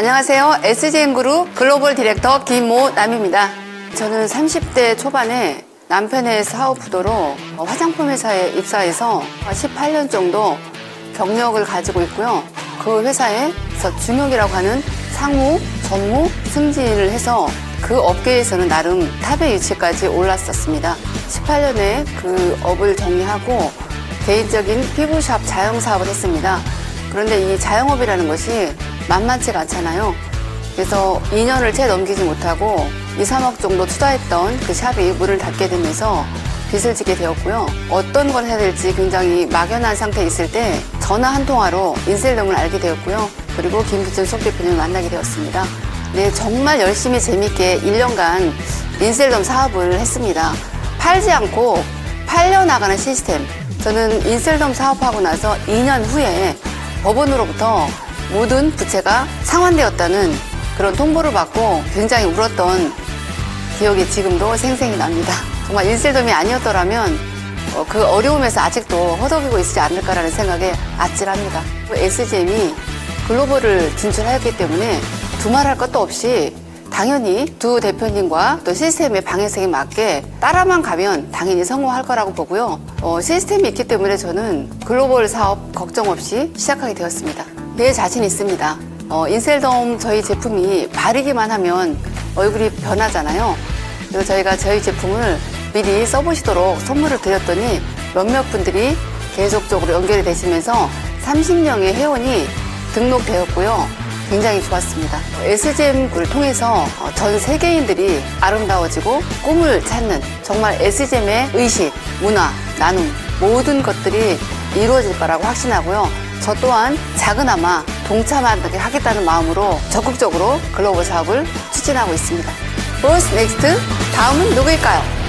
안녕하세요. SGM그룹 글로벌 디렉터 김모남입니다. 저는 30대 초반에 남편의 사업 부도로 화장품 회사에 입사해서 18년 정도 경력을 가지고 있고요. 그 회사에서 중역이라고 하는 상무, 전무 승진을 해서 그 업계에서는 나름 탑의 위치까지 올랐었습니다. 18년에 그 업을 정리하고 개인적인 피부샵 자영 사업을 했습니다. 그런데 이 자영업이라는 것이 만만치가 않잖아요. 그래서 2년을 채 넘기지 못하고 2, 3억 정도 투자했던 그 샵이 문을 닫게 되면서 빚을 지게 되었고요. 어떤 걸 해야 될지 굉장히 막연한 상태에 있을 때 전화 한 통화로 인셀덤을 알게 되었고요. 그리고 김부진 속 대표님을 만나게 되었습니다. 네, 정말 열심히 재밌게 1년간 인셀덤 사업을 했습니다. 팔지 않고 팔려나가는 시스템. 저는 인셀덤 사업하고 나서 2년 후에 법원으로부터 모든 부채가 상환되었다는 그런 통보를 받고 굉장히 울었던 기억이 지금도 생생히 납니다. 정말 인셀덤이 아니었더라면 어, 그 어려움에서 아직도 허덕이고 있지 않을까라는 생각에 아찔합니다. SGM이 글로벌을 진출하였기 때문에 두말할 것도 없이 당연히 두 대표님과 또 시스템의 방향성에 맞게 따라만 가면 당연히 성공할 거라고 보고요. 어, 시스템이 있기 때문에 저는 글로벌 사업 걱정 없이 시작하게 되었습니다. 내 자신 있습니다. 어, 인셀덤 저희 제품이 바르기만 하면 얼굴이 변하잖아요. 그래서 저희가 저희 제품을 미리 써보시도록 선물을 드렸더니 몇몇 분들이 계속적으로 연결이 되시면서 30명의 회원이 등록되었고요. 굉장히 좋았습니다. SGM을 통해서 어, 전 세계인들이 아름다워지고 꿈을 찾는 정말 SGM의 의식, 문화, 나눔 모든 것들이 이루어질 거라고 확신하고요. 저 또한 작은아마 동참하게 하겠다는 마음으로 적극적으로 글로벌 사업을 추진하고 있습니다. What's next? 다음은 누구일까요?